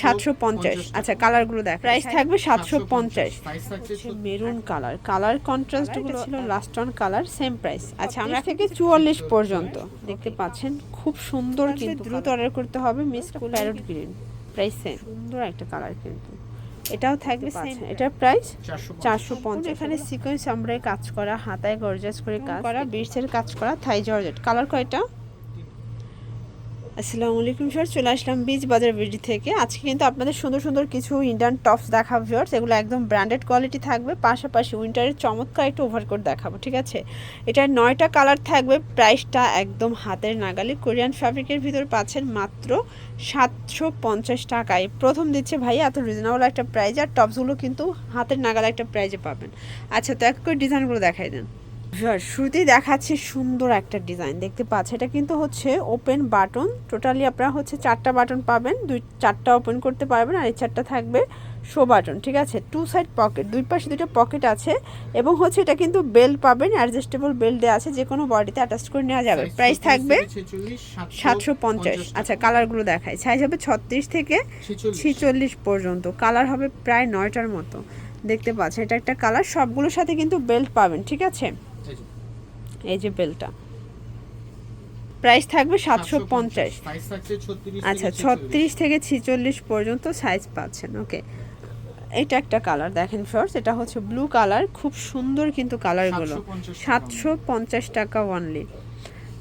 সাতশো পঞ্চাশ। আচ্ছা কালারগুলো দেখ। প্রাইস থাকবে সাতশো পঞ্চাশ। মেরুন কালার কালার কন্ট্রাস্টগুলো ছিল last one colour same price আচ্ছা আমরা থেকে চুয়াল্লিশ পর্যন্ত। দেখতে পাচ্ছেন খুব সুন্দর কিন্তু দ্রুত অর্ডার করতে হবে miss parrot green price same সুন্দর একটা কালার কিন্তু। এটাও থাকবে সেম এটার প্রাইস চারশো পঞ্চাশ। এখানে সিকোয়েন্স আমরা কাজ করা হাতায় গর্জাস করে কাজ করা বিটসের কাজ করা থাই জর্জেট কালার কয়টা? আসসালামু আলাইকুম স্যার চলে আসলাম বীজ বাজার বিডি থেকে। আজকে কিন্তু আপনাদের সুন্দর সুন্দর কিছু ইন্ডিয়ান টপস দেখাবো ভিউয়ার্স এগুলো একদম ব্র্যান্ডেড কোয়ালিটি থাকবে। পাশাপাশি উইন্টারের চমৎকার একটা ওভারকোট দেখাবো, ঠিক আছে? এটার নয়টা কালার থাকবে। প্রাইসটা একদম হাতের নাগালে। কোরিয়ান ফ্যাব্রিকের ভিতর পাচ্ছেন মাত্র সাতশো পঞ্চাশ টাকায়। প্রথম দিচ্ছে ভাই, এত রিজনেবল একটা প্রাইজ আর টপসগুলো কিন্তু হাতের নাগালে একটা প্রাইজে পাবেন। আচ্ছা তো এক করে ডিজাইনগুলো দেখাই দেন। শুরুতেই দেখাচ্ছি সুন্দর একটা ডিজাইন দেখতে পাচ্ছি এটা কিন্তু হচ্ছে ওপেন বাটন টোটালি আপনারা হচ্ছে চারটা বাটন পাবেন দুই চারটা ওপেন করতে পারবেন আর এই চারটা থাকবে শো বাটন ঠিক আছে? টু সাইড পকেট দুই পাশে দুটো পকেট আছে এবং হচ্ছে এটা কিন্তু বেল্ট পাবেন অ্যাডজাস্টেবল বেল্ট দেওয়া আছে যে কোনো বডিতে অ্যাটাচ করে নেওয়া যাবে। প্রাইস থাকবে সাতশো পঞ্চাশ। আচ্ছা কালারগুলো দেখায় সাইজ হবে ছত্রিশ থেকে ছিচল্লিশ। পর্যন্ত। কালার হবে প্রায় নয়টার মতো। দেখতে পাচ্ছেন এটা একটা কালার সবগুলোর সাথে কিন্তু বেল্ট পাবেন ঠিক আছে? এই যে। বেলটা। প্রাইস থাকবে সাতশো পঞ্চাশ। আচ্ছা ছত্রিশ থেকে ছিচল্লিশ পর্যন্ত সাইজ পাচ্ছেন ওকে এটা একটা কালার দেখেন ফার্স্ট এটা হচ্ছে ব্লু কালার খুব সুন্দর কিন্তু কালারগুলো সাতশো পঞ্চাশ টাকা অনলি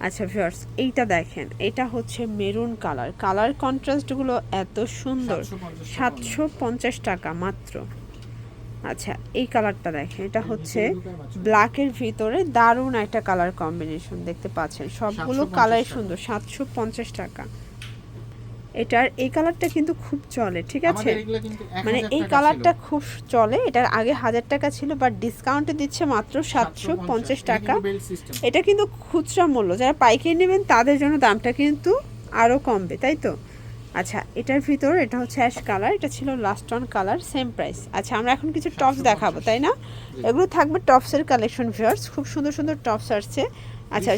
আচ্ছা ভিউয়ার্স এইটা দেখেন এটা হচ্ছে মেরুন কালার কালার কন্ট্রাস্টগুলো এত সুন্দর। সাতশো পঞ্চাশ টাকা মাত্র। আচ্ছা এই কালারটা দেখেন এটা হচ্ছে ব্ল্যাকের ভিতরে দারুণ একটা কালার কম্বিনেশন দেখতে পাচ্ছেন। সবগুলো কালার সুন্দর সাতশো পঞ্চাশ টাকা। এটার এই কালারটা কিন্তু খুব চলে ঠিক আছে? মানে এই কালারটা খুব চলে এটার আগে হাজার টাকা ছিল বাট ডিসকাউন্টে দিচ্ছে মাত্র সাতশো পঞ্চাশ। টাকা। এটা কিন্তু খুচরা মূল্য যারা পাইকারি নেবেন তাদের জন্য দামটা কিন্তু আরও কমবে তাই তো? আচ্ছা এটার ভিতর এটা হচ্ছে অ্যাশ কালার এটা ছিল last one colour same price আচ্ছা আমরা এখন কিছু টপস দেখাবো তাই না? এগুলো থাকবে টপসের কালেকশন ভিউয়ার্স খুব সুন্দর সুন্দর টপস আসছে। আচ্ছা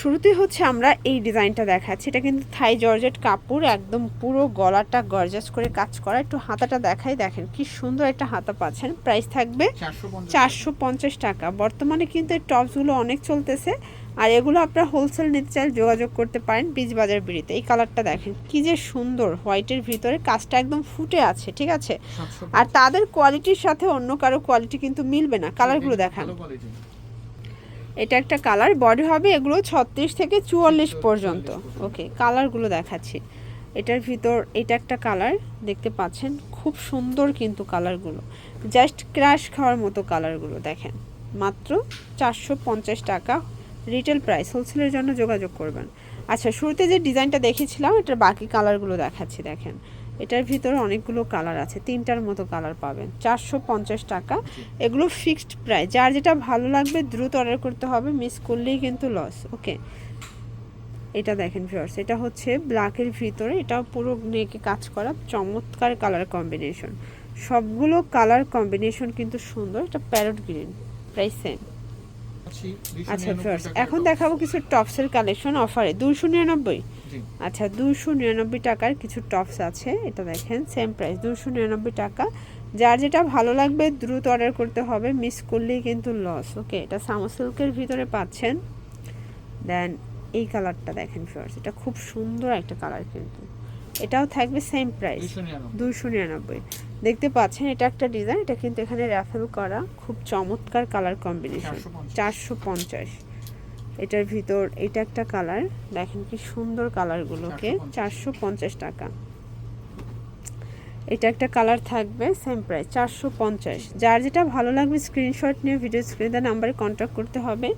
শুরুতেই হচ্ছে আমরা এই ডিজাইনটা দেখাচ্ছি। এটা কিন্তু থাই জর্জেট কাপড় একদম পুরো গলাটা গর্জাস করে কাজ করা। একটু হাতাটা দেখাই দেখেন কি সুন্দর একটা হাতা পাচ্ছেন। প্রাইস থাকবে চারশো পঞ্চাশ টাকা। বর্তমানে কিন্তু এই টপসগুলো অনেক চলতেছে। আর এগুলো আপনারা হোলসেল নিতে চাইলে যোগাযোগ করতে পারেন বীজ বাজার বিড়িতে। এই কালারটা দেখেন কি যে সুন্দর। হোয়াইটের ভিতরে কাজটা একদম ফুটে আছে ঠিক আছে? আর তাদের কোয়ালিটির সাথে অন্য কারও কোয়ালিটি কিন্তু মিলবে না। কালারগুলো দেখান। এটা একটা কালার বডি হবে এগুলো ছত্রিশ থেকে চুয়াল্লিশ পর্যন্ত। ওকে কালারগুলো দেখাচ্ছি। এটার ভিতর এটা একটা কালার দেখতে পাচ্ছেন? খুব সুন্দর কিন্তু কালারগুলো জাস্ট ক্র্যাশ খাওয়ার মতো কালারগুলো দেখেন। মাত্র চারশো পঞ্চাশ টাকা। রিটেল প্রাইস হোলসেলের জন্য যোগাযোগ করবেন। আচ্ছা শুরুতে যে ডিজাইনটা দেখেছিলাম, এটার বাকি কালারগুলো দেখাচ্ছি, দেখেন। এটার ভিতরে অনেকগুলো কালার আছে তিনটার মতো কালার পাবেন চারশো পঞ্চাশ টাকা। এগুলো ফিক্সড প্রাইস যার যেটা ভালো লাগবে দ্রুত অর্ডার করতে হবে মিস করলেই কিন্তু লস ওকে এটা দেখেন ভিউয়ার্স এটা হচ্ছে ব্ল্যাকের ভিতরে এটাও পুরো নেকে কাজ করা চমৎকার কালার কম্বিনেশন সবগুলো কালার কম্বিনেশন কিন্তু সুন্দর এটা প্যারট গ্রিন প্রাইস সেম আচ্ছা ভিউয়ার্স এখন দেখাবো কিছু টপসের কালেকশন অফারে দুশো নিরানব্বই। আচ্ছা দুশো নিরানব্বই টাকার কিছু টপস আছে এটা দেখেন সেম প্রাইস দুশো নিরানব্বই টাকা। যার যেটা ভালো লাগবে দ্রুত অর্ডার করতে হবে মিস করলেই কিন্তু লস ওকে এটা সামো সিল্কের ভিতরে পাচ্ছেন। দেন এই কালারটা দেখেন ফিওর্স এটা খুব সুন্দর একটা কালার কিন্তু। এটাও থাকবে সেম প্রাইস দুশো নিরানব্বই। দেখতে পাচ্ছেন এটা একটা ডিজাইন এটা কিন্তু এখানে র্যাফেল করা খুব চমৎকার কালার কম্বিনেশন চারশো পঞ্চাশ। এটার ভিতর এটা একটা কালার। দেখেন কি সুন্দর কালারগুলোকে। চারশো পঞ্চাশ টাকা। এটা একটা কালার থাকবে সেম প্রাইস চারশো পঞ্চাশ। যার যেটা ভালো লাগবে স্ক্রিনশট নিয়ে ভিডিও স্ক্রিনে নাম্বারে কন্ট্যাক্ট করতে হবে।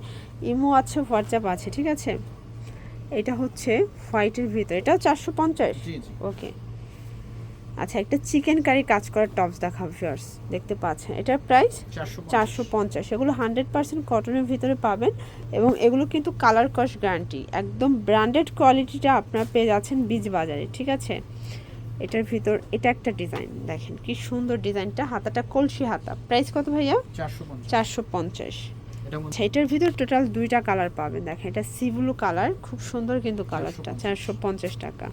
ইমো আছে হোয়াটসঅ্যাপ আছে ঠিক আছে? এটা হচ্ছে হোয়াইটের ভিতর। এটাও চারশো পঞ্চাশ? ওকে আচ্ছা একটা চিকেন কারি কাজ করার টপস দেখা ভিউয়ার্স দেখতে পাচ্ছেন। এটার প্রাইস চারশো পঞ্চাশ। এগুলো হান্ড্রেড পার্সেন্ট কটনের ভিতরে পাবেন এবং এগুলো কিন্তু কালার কস্ট গ্যারান্টি একদম ব্র্যান্ডেড কোয়ালিটিটা আপনারা পেয়ে যাচ্ছেন বীজ বাজারে ঠিক আছে? এটার ভিতর এটা একটা ডিজাইন দেখেন কি সুন্দর ডিজাইনটা হাতাটা কলসি হাতা। প্রাইস কত ভাইয়া? চারশো পঞ্চাশ। আচ্ছা এটার ভিতর টোটাল দুইটা কালার পাবেন। দেখেন এটা সি ব্লু কালার খুব সুন্দর কিন্তু কালারটা চারশো পঞ্চাশ টাকা।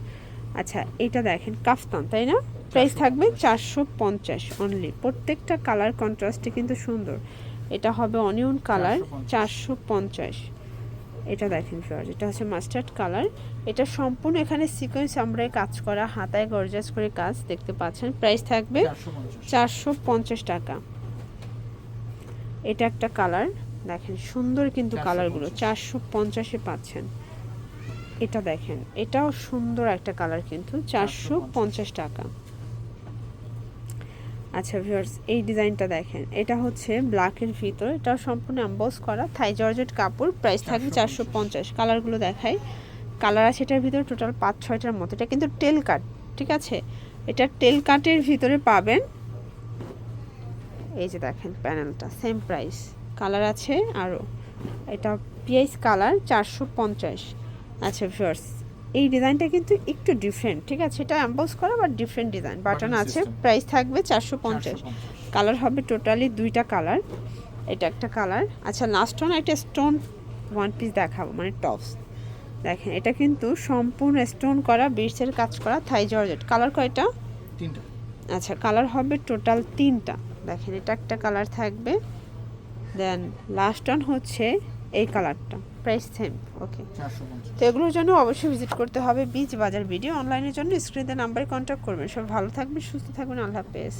আচ্ছা এটা দেখেন কাফতান তাই না? প্রাইস থাকবে চারশো পঞ্চাশ অনলি প্রত্যেকটা কালার কন্ট্রাস্টে কিন্তু সুন্দর। এটা হবে অনিয়ন কালার চারশো পঞ্চাশ। এটা দেখেন ফিওর্স এটা হচ্ছে মাস্টার্ড কালার এটা সম্পূর্ণ এখানে সিকোয়েন্স আমরা কাজ করা হাতায় গর্জাস করে কাজ দেখতে পাচ্ছেন। প্রাইস থাকবে চারশো পঞ্চাশ। টাকা। এটা একটা কালার দেখেন সুন্দর কিন্তু কালারগুলো চারশো পঞ্চাশে পাচ্ছেন। এটা দেখেন এটাও সুন্দর একটা কালার কিন্তু চারশো পঞ্চাশ। টাকা। আচ্ছা ভিউয়ার্স এই ডিজাইনটা দেখেন এটা হচ্ছে ব্ল্যাকের ভিতর এটা সম্পূর্ণ অ্যাম্বস করা থাই জর্জেট কাপড় প্রাইস থাকবে চারশো পঞ্চাশ। কালারগুলো দেখাই কালার আছে এটার ভিতরে টোটাল পাঁচ ছয়টার মতো। এটা কিন্তু টেল কাট ঠিক আছে? এটা টেল কাটের ভিতরে পাবেন এই যে দেখেন প্যানেলটা সেম প্রাইস কালার আছে আরও এটা পিএইচ কালার চারশো পঞ্চাশ। আচ্ছা ভিউয়ার্স এই ডিজাইনটা কিন্তু একটু ডিফারেন্ট ঠিক আছে? এটা অ্যাম্বস করা বাট ডিফারেন্ট ডিজাইন বাটন আছে প্রাইস থাকবে চারশো পঞ্চাশ। কালার হবে টোটালি দুইটা কালার এটা একটা কালার আচ্ছা লাস্ট ওয়ান একটা স্টোন ওয়ান পিস দেখাবো মানে টপস দেখেন এটা কিন্তু সম্পূর্ণ স্টোন করা বিটসের কাজ করা থাই জর্জেট কালার কয়টা? তিনটা। আচ্ছা কালার হবে টোটাল তিনটা। দেখেন এটা একটা কালার থাকবে। দেন লাস্ট ওয়ান হচ্ছে এই কালারটা। প্রাইস সেম ওকে তো এগুলোর জন্য অবশ্যই ভিজিট করতে হবে বীজ বাজার ভিডিও অনলাইনের জন্য স্ক্রিনে নাম্বারে কন্ট্যাক্ট করবেন। সব ভালো থাকবেন সুস্থ থাকবেন আল্লাহ হাফেজ।